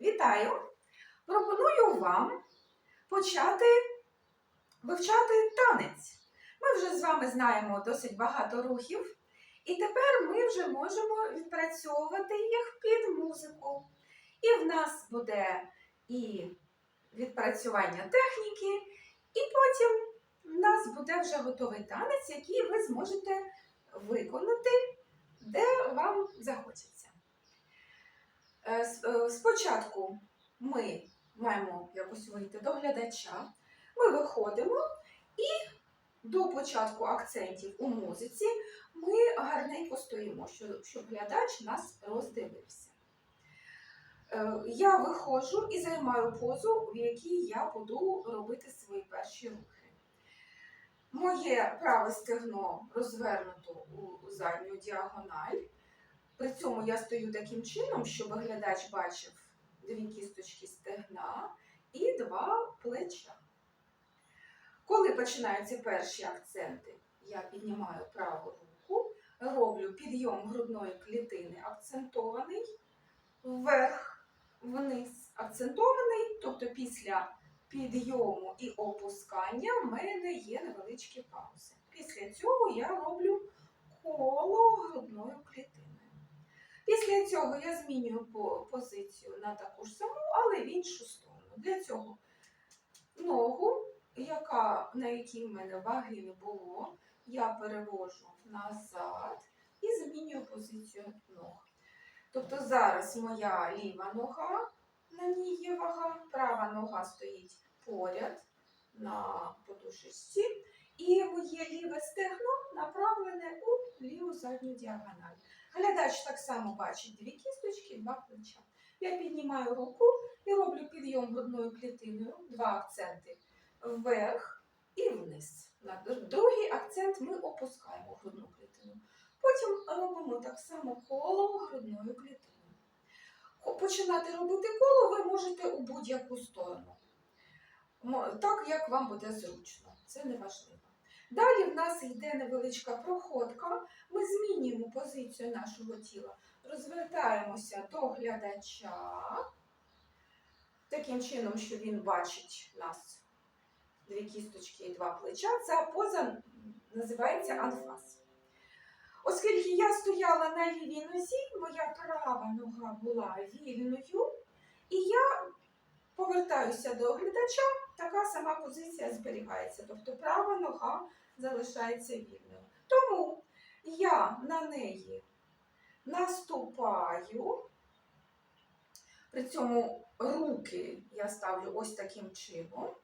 Вітаю! Пропоную вам почати вивчати танець. Ми вже з вами знаємо досить багато рухів, і тепер ми вже можемо відпрацьовувати їх під музику. І в нас буде і відпрацювання техніки, і потім в нас буде вже готовий танець, який ви зможете виконати, де вам захочеться. Е, е, Спочатку ми маємо якось вийти до глядача. Ми виходимо і до початку акцентів у музиці ми гарненько стоїмо, щоб, щоб глядач нас роздивився. Е, Я виходжу і займаю позу, в якій я буду робити свої перші рухи. Моє праве стегно розвернуто у задню діагональ. При цьому я стою таким чином, щоб глядач бачив дві кісточки стегна і два плеча. Коли починаються перші акценти, я піднімаю праву руку, роблю підйом грудної клітини акцентований, вверх, вниз акцентований, тобто після підйому і опускання в мене є невеличкі паузи. Після цього я роблю коло грудною клітиною. Після цього я змінюю позицію на таку ж саму, але в іншу сторону. Для цього ногу, яка, на якій в мене ваги не було, я перевожу назад і змінюю позицію ног. Тобто зараз моя ліва нога, на ній є вага, права нога стоїть поряд на подушечці, і моє ліве стегно направлене у ліву задню діагональ. Глядач так само бачить дві кісточки, два плеча. Я піднімаю руку і роблю підйом грудною клітиною, два акценти вверх і вниз. Другий акцент ми опускаємо грудну клітину. Потім робимо так само коло грудною клітиною. Починати робити коло ви можете у будь-яку сторону. Так, як вам буде зручно, це не важливо. Далі в нас йде невеличка проходка. Позицію нашого тіла, розвертаємося до глядача, таким чином, що він бачить нас дві кісточки і два плеча. Ця поза називається анфас. Оскільки я стояла на лівій нозі, моя права нога була вільною, і я повертаюся до глядача, така сама позиція зберігається. Тобто права нога залишається вільною. Тому я на неї наступаю, при цьому руки я ставлю ось таким чином,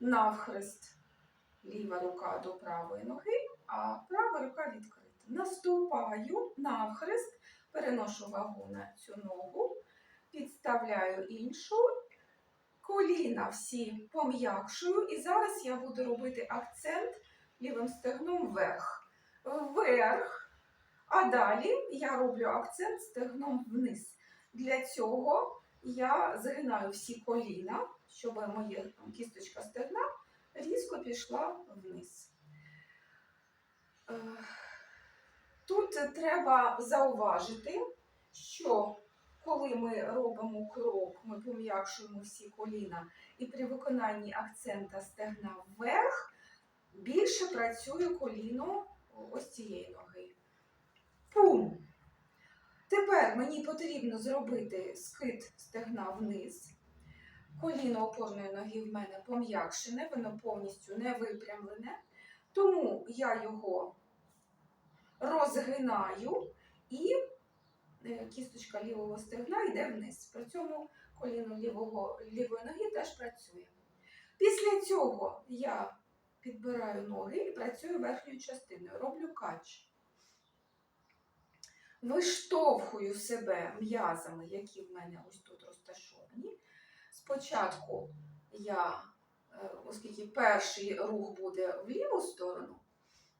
навхрест ліва рука до правої ноги, а права рука відкрита. Наступаю навхрест, переношу вагу на цю ногу, підставляю іншу, коліна всі пом'якшую, і зараз я буду робити акцент лівим стегном вверх. Вверх. А далі я роблю акцент стегном вниз. Для цього я згинаю всі коліна, щоб моя кісточка стегна різко пішла вниз. Е, Тут треба зауважити, що коли ми робимо крок, ми пом'якшуємо всі коліна, і при виконанні акцента стегна вверх більше працює коліно ось цієї ноги. Пум! Тепер мені потрібно зробити скид стегна вниз. Коліно опорної ноги в мене пом'якшене, воно повністю не випрямлене. Тому я його розгинаю і е, кісточка лівого стегна йде вниз. При цьому коліно лівого, лівої ноги теж працює. Після цього я підбираю ноги і працюю верхньою частиною, роблю кач. Виштовхую себе м'язами, які в мене ось тут розташовані. Спочатку я, е, оскільки перший рух буде в ліву сторону,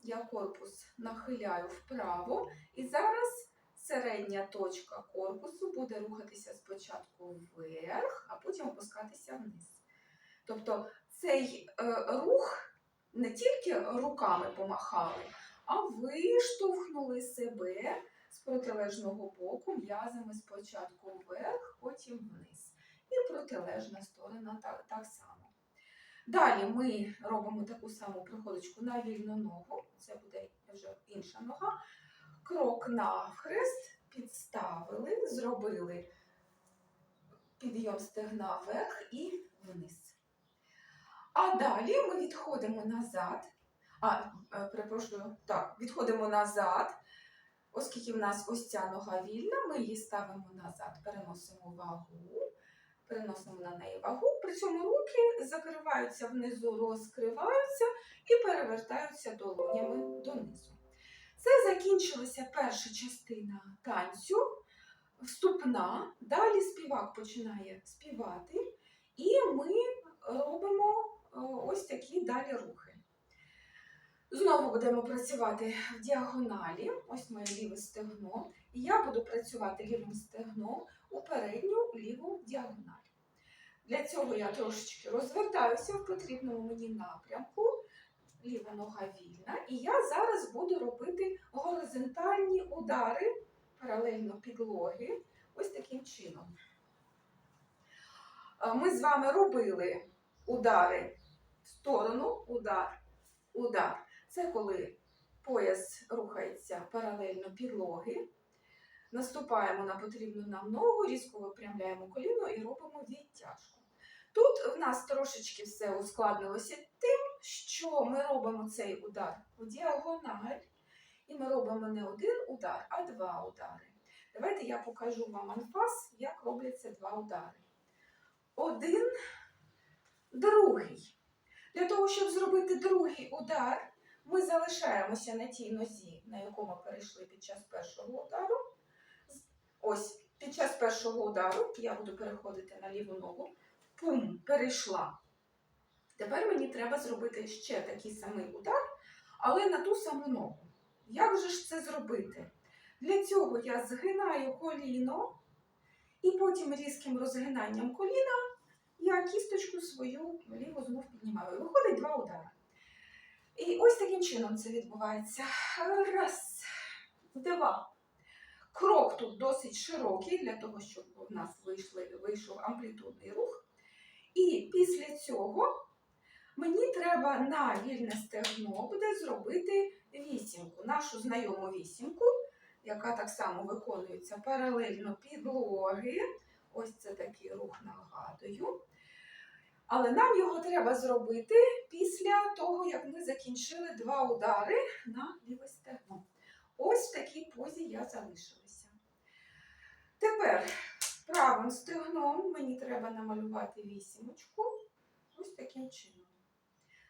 я корпус нахиляю вправо, і зараз середня точка корпусу буде рухатися спочатку вверх, а потім опускатися вниз. Тобто цей е, рух не тільки руками помахали, а виштовхнули себе з протилежного боку м'язами спочатку вверх, потім вниз. І протилежна сторона так, так само. Далі ми робимо таку саму проходочку на вільну ногу. Це буде вже інша нога. Крок навхрест, підставили, зробили підйом стегна вверх і вниз. А далі ми відходимо назад. А, е, перепрошую, так, відходимо назад, оскільки в нас ось ця нога вільна, ми її ставимо назад, переносимо вагу, переносимо на неї вагу. При цьому руки закриваються внизу, розкриваються і перевертаються долонями донизу. Це закінчилася перша частина танцю, вступна. Далі співак починає співати, і ми робимо ось такі далі рухи. Знову будемо працювати в діагоналі. Ось моє ліве стегно. І я буду працювати лівим стегном у передню ліву діагональ. Для цього я трошечки розвертаюся в потрібному мені напрямку. Ліва нога вільна. І я зараз буду робити горизонтальні удари паралельно підлоги. Ось таким чином. Е, Ми з вами робили удари в сторону, удар, удар. Це коли пояс рухається паралельно підлоги. Наступаємо на потрібну нам ногу, різко випрямляємо коліно і робимо відтяжку. Тут в нас трошечки все ускладнилося тим, що ми робимо цей удар в діагональ, і ми робимо не один удар, а два удари. Давайте я покажу вам анфас, як робляться два удари. Один, другий. Для того, щоб зробити другий удар, ми залишаємося на тій нозі, на яку ми перейшли під час першого удару. Ось під час першого удару я буду переходити на ліву ногу. Пум, перейшла. Тепер мені треба зробити ще такий самий удар, але на ту саму ногу. Як же ж це зробити? Для цього я згинаю коліно, і потім різким розгинанням коліна я кісточку свою ліву знов піднімаю. Виходить два удари. І ось таким чином це відбувається. Раз, два. Крок тут досить широкий для того, щоб у нас вийшли, вийшов амплітудний рух. І після цього мені треба на вільне стегно буде зробити вісімку, нашу знайому вісімку, яка так само виконується паралельно підлоги. Ось це такий рух нагадую. Але нам його треба зробити після того, як ми закінчили два удари на ліве стегно. Ось в такій позі я залишилася. Тепер правим стегном мені треба намалювати вісімочку. Ось таким чином.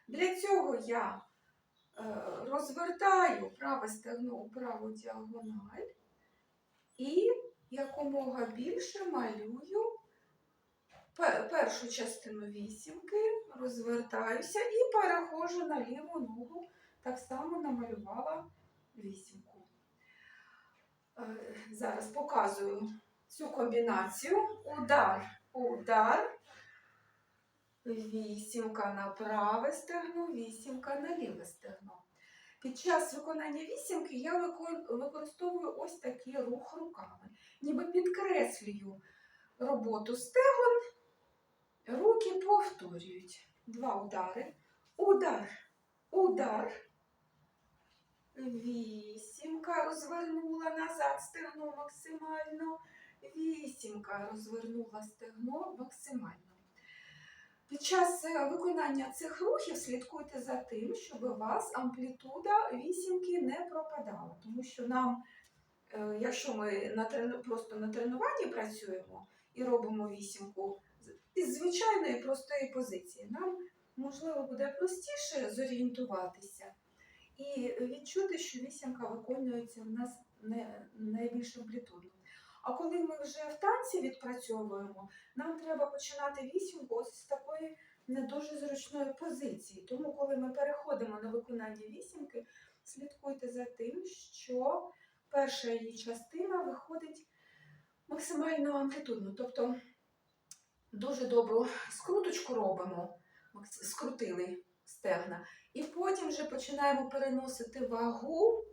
Для цього я е, розвертаю праве стегно у праву діагональ і якомога більше малюю першу частину вісімки, розвертаюся і переходжу на ліву ногу. Так само намалювала вісімку. Е, Зараз показую цю комбінацію. Удар, удар, вісімка на праве стегно, вісімка на ліве стегно. Під час виконання вісімки я використовую ось такий рух руками, ніби підкреслюю роботу стегон, руки повторюють. Два удари. Удар, удар. Вісімка розвернула назад стегно максимально. Вісімка розвернула стегно максимально. Під час е, виконання цих рухів слідкуйте за тим, щоб у вас амплітуда вісімки не пропадала. Тому що нам, е, якщо ми просто на тренуванні працюємо і робимо вісімку із звичайної простої позиції, нам можливо буде простіше зорієнтуватися і відчути, що вісімка виконується в нас не найбільш амплітудно. А коли ми вже в танці відпрацьовуємо, нам треба починати вісімку з такої не дуже зручної позиції. Тому, коли ми переходимо на виконання вісімки, слідкуйте за тим, що перша її частина виходить максимально амплітудно. Тобто дуже добру скруточку робимо, скрутили стегна, і потім вже починаємо переносити вагу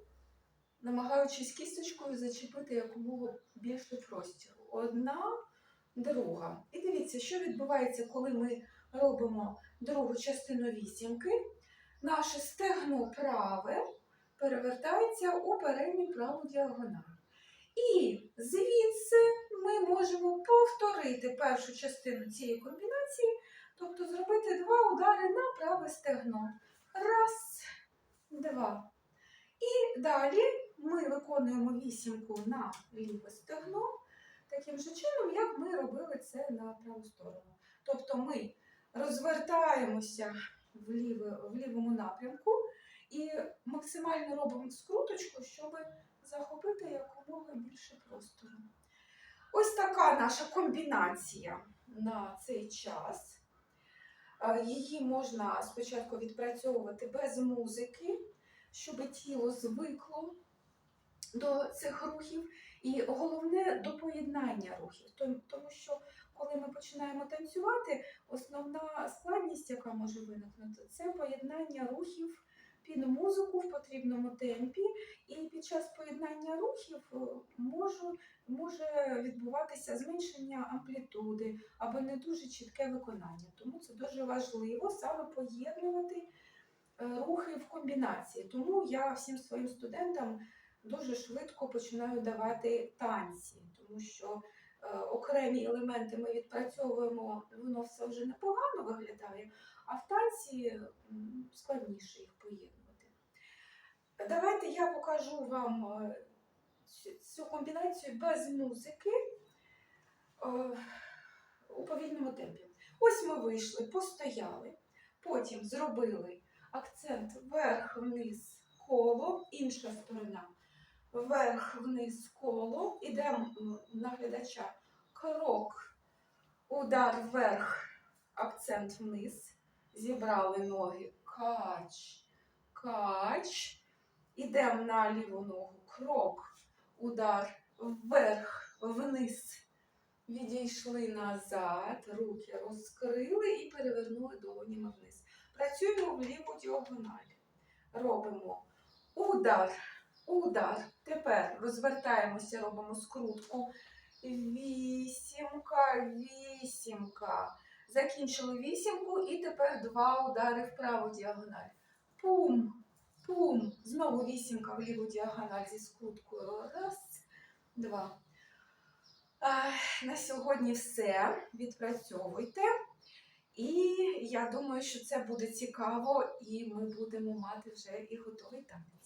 намагаючись кісточкою зачепити якомога більше простіру. Одна, друга. І дивіться, що відбувається, коли ми робимо другу частину вісімки. Наше стегно праве перевертається у передню праву діагональ. І звідси ми можемо повторити першу частину цієї комбінації, тобто зробити два удари на праве стегно. Раз, два. І далі ми виконуємо вісімку на ліве стегно, таким же чином, як ми робили це на праву сторону. Тобто ми розвертаємося в, ліве, в лівому напрямку і максимально робимо скруточку, щоб захопити якомога більше простору. Ось така наша комбінація на цей час. Е, Її можна спочатку відпрацьовувати без музики, щоб тіло звикло до цих рухів. І головне до поєднання рухів. Тому що коли ми починаємо танцювати, основна складність, яка може виникнути, це поєднання рухів під музику в потрібному темпі. І під час поєднання рухів е, можу, може відбуватися зменшення амплітуди або не дуже чітке виконання. Тому це дуже важливо саме поєднувати е, рухи в комбінації. Тому я всім своїм студентам дуже швидко починаю давати танці, тому що е, окремі елементи ми відпрацьовуємо, воно все вже непогано виглядає, а в танці складніше їх поєднувати. Давайте я покажу вам е, цю- комбінацію без музики е, у повільному темпі. Ось ми вийшли, постояли, потім зробили акцент вверх-вниз коло, інша сторона. Вверх-вниз коло, ідемо на глядача крок, удар вверх, акцент вниз, зібрали ноги, кач, кач. Ідемо на ліву ногу, крок, удар вверх, вниз. Відійшли назад, руки розкрили і перевернули долонями вниз. Працюємо в ліву діагональ. Робимо удар, удар. Тепер розвертаємося, робимо скрутку. Вісімка, вісімка. Закінчили вісімку і тепер два удари вправо діагональ. Пум, пум. Знову вісімка в ліву діагональ зі скруткою. Раз, два. Ех, На сьогодні все. Відпрацьовуйте. І я думаю, що це буде цікаво, і ми будемо мати вже і готовий танець.